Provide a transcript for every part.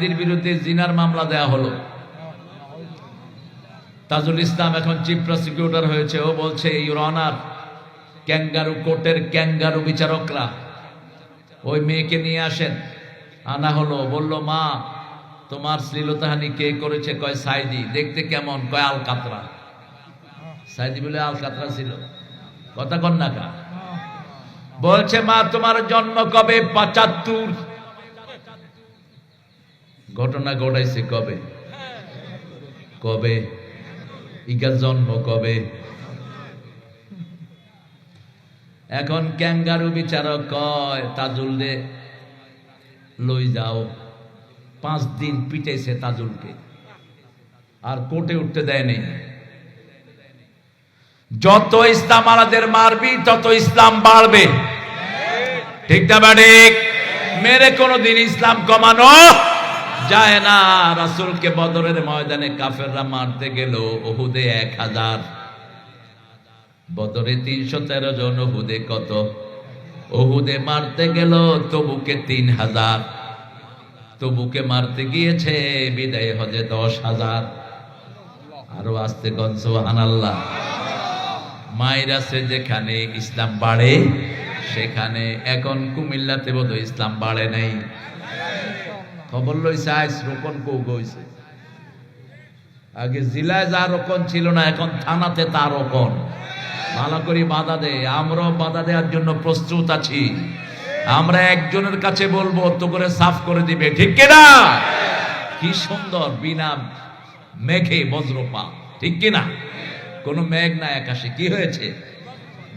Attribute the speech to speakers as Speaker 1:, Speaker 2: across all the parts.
Speaker 1: সাইদির বিরুদ্ধে জিনার মামলা দেয়া হলো। তাজুল ইসলাম এখন চিফ প্রসিকিউটর হয়েছে। ও বলছে ইউর অনার ক্যাঙ্গারু কোর্টের ক্যাঙ্গারু বিচারকরা, ওই মেয়েকে নিয়ে আসেন। আনা হলো, বলল, মা, তোমার শ্লীলতাহানি কে করেছে? কয় সাইদি। দেখতে কেমন? কয় আল কাতরা সাইদি বলে আল কাতরা ছিল। কথা কন না কা বলছে, মা, তোমার জন্ম কবে? পঁচাত্তর ঘটনা ঘটাইছে কবে? কবে? ইকার জন্ম কবে? এখন ক্যাঙ্গারু বিচারক কয়, তাজুল রে লই যাও। পাঁচ দিন পিটাইছে তাজুলকে। আর কোর্টে উঠতে দেয়নি যত ইসলাম আলাদের মারবি, তত ইসলাম বাড়বে। ঠিক না বাড়িক মেরে কোনোদিন ইসলাম কমানো যায় না। রাসূলকে বদরের ময়দানে কাফেররা মারতে গেল। ওহুদে এক হাজার। বদরে তিনশো তেরো জন ওহুদে কত? ওহুদে মারতে গেল, তবুকে তিন হাজার। তবুকে মারতে গিয়েছে, বিদায় হজে দশ হাজার। আরও আসতে গঞ্জ আনাল্লাহ মাইরাসে যেখানে ইসলাম বাড়ে, সেখানে। এখন কুমিল্লাতে বোধ ইসলাম বাড়ে নাই। খবর লইছে, আইস রোপণ কৌ গইছে আগে জেলায় যা রকম ছিল না, এখন থানাতে তা রকম ভালো করে বাধা দে, আমরাও বাধা দেওয়ার জন্য প্রস্তুত আছি। আমরা একজনের কাছে বলব তো করে সাফ করে দিবে, ঠিক কিনা? কি সুন্দর, বিনা মেঘে বজ্রপা ঠিক কিনা? কোনো মেঘ নাই আকাশে, কি হয়েছে?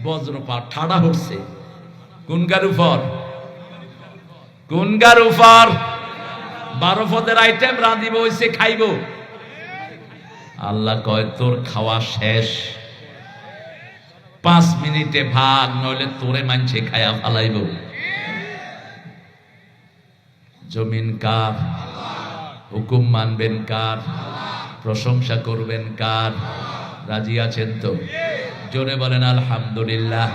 Speaker 1: বজ্রপা ঠাড়া হচ্ছে। কোন গার উপর? কোন গার উপর? বারো পদের আইটেম রাঁধিব, হইছে খাইব। আল্লাহ কয়, তোর খাওয়া শেষ। পাঁচ মিনিটে ভাগ, নইলে তোরে মানছে খায়া ফালাইব। জমিন কার? হুকুম মানবেন কার? প্রশংসা করবেন কার? রাজি আছেন তো? জোরে বলেন, আলহামদুলিল্লাহ।